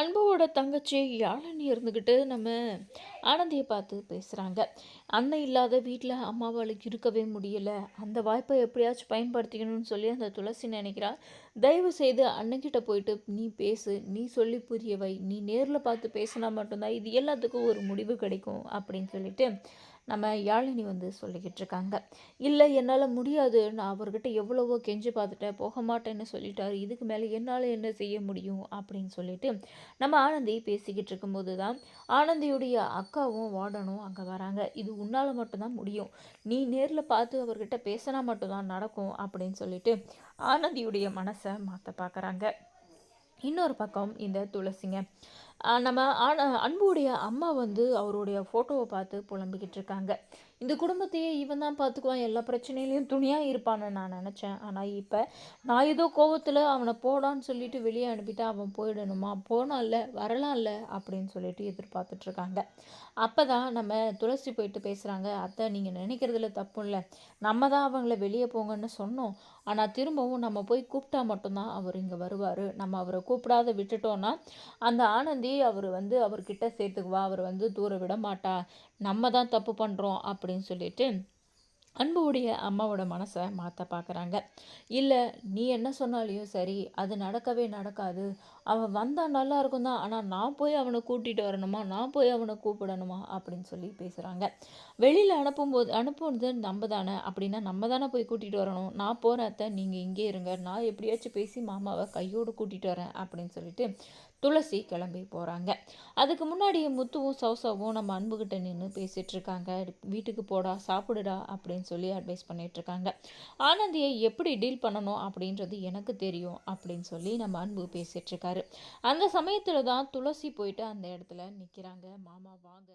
அன்புவோட தங்கச்சி யாழனி இருந்துக்கிட்டு நம்ம ஆனந்தியை பார்த்து பேசுகிறாங்க அண்ணன் இல்லாத வீட்டில் அம்மாவாளுக்கு இருக்கவே முடியலை. அந்த வாய்ப்பை எப்படியாச்சும் பயன்படுத்திக்கணும்னு சொல்லி அந்த துளசி நினைக்கிறா. தயவு செய்து அண்ணன்கிட்ட போயிட்டு நீ பேசு நீ சொல்லி புரிய வை. நீ நேரில் பார்த்து பேசினா மட்டும்தான் இது எல்லாத்துக்கும் ஒரு முடிவு கிடைக்கும் அப்படின்னு சொல்லிட்டு நம்ம யாழினி வந்து சொல்லிக்கிட்டு இருக்காங்க இல்லை என்னால் முடியாது. நான் அவர்கிட்ட எவ்வளவோ கெஞ்சி பார்த்துட்டேன். போக மாட்டேன்னு சொல்லிட்டாரு. இதுக்கு மேலே என்னால் என்ன செய்ய முடியும்? அப்படின்னு சொல்லிட்டு நம்ம ஆனந்தி பேசிக்கிட்டு இருக்கும்போது தான் ஆனந்தியுடைய அக்காவும் வார்டனும் அங்கே வராங்க. இது உன்னால் மட்டும்தான் முடியும். நீ நேரில் பார்த்து அவர்கிட்ட பேசினா மட்டும்தான் நடக்கும் அப்படின்னு சொல்லிட்டு ஆனந்தியுடைய மனசை மாற்ற பார்க்குறாங்க. இன்னொரு பக்கம் இந்த துளசிங்க. நம்ம அன்புடைய அம்மா வந்து அவருடைய ஃபோட்டோவை பார்த்து புலம்பிக்கிட்டு இருக்காங்க. இந்த குடும்பத்தையே இவன் தான் பார்த்துக்குவான். எல்லா பிரச்சனையிலையும் துணியாக இருப்பான்னு நான் நினச்சேன். ஆனால் இப்போ நான் ஏதோ கோவத்தில் அவனை போடான்னு சொல்லிட்டு வெளியே அனுப்பிட்டா அவன் போயிடணுமா? போனான்ல வரலாம்ல அப்படின்னு சொல்லிட்டு எதிர்பார்த்துட்ருக்காங்க அப்போ தான் நம்ம துளசி போயிட்டு பேசுகிறாங்க அத்தை நீங்கள் நினைக்கிறதுல தப்பு இல்லை நம்ம தான் அவங்கள வெளியே போங்கன்னு சொன்னோம். ஆனால் திரும்பவும் நம்ம போய் கூப்பிட்டா மட்டும்தான் அவர் இங்கே வருவார். நம்ம அவரை கூப்பிடாத விட்டுட்டோன்னா அந்த ஆனந்தி அவர் வந்து அவர்கிட்ட சேர்த்துக்குவா அவர் வந்து தூர விட மாட்டா நம்ம தான் தப்பு பண்ணுறோம் அப்படின்னு சொல்லிட்டு அன்புடைய அம்மாவோட மனசை மாற்ற பார்க்குறாங்க இல்லை நீ என்ன சொன்னாலையும் சரி அது நடக்கவே நடக்காது. அவன் வந்தால் நல்லா இருக்கும் தான் ஆனால் நான் போய் அவனை கூட்டிகிட்டு வரணுமா? நான் போய் அவனை கூப்பிடணுமா? அப்படின்னு சொல்லி பேசுகிறாங்க வெளியில் அனுப்பும்போது அனுப்புறது நம்ம தானே. அப்படின்னா நம்ம தானே போய் கூட்டிகிட்டு வரணும். நான் போகிறத்த நீங்கள் இங்கே இருங்க. நான் எப்படியாச்சும் பேசி மாமாவை கையோடு கூட்டிகிட்டு வரேன் அப்படின்னு சொல்லிட்டு துளசி கிளம்பி போகிறாங்க அதுக்கு முன்னாடி முத்துவும் சௌசவும் நம்ம அன்புகிட்ட நின்று பேசிகிட்டு இருக்காங்க வீட்டுக்கு போடா சாப்பிடுடா அப்படின்னு சொல்லி அட்வைஸ் பண்ணிகிட்ருக்காங்க ஆனந்தியை எப்படி டீல் பண்ணணும் அப்படின்றது எனக்கு தெரியும் அப்படின்னு சொல்லி நம்ம அன்பு பேசிகிட்ருக்காரு அந்த சமயத்தில் தான் துளசி போயிட்டு அந்த இடத்துல நிற்கிறாங்க மாமா வாங்க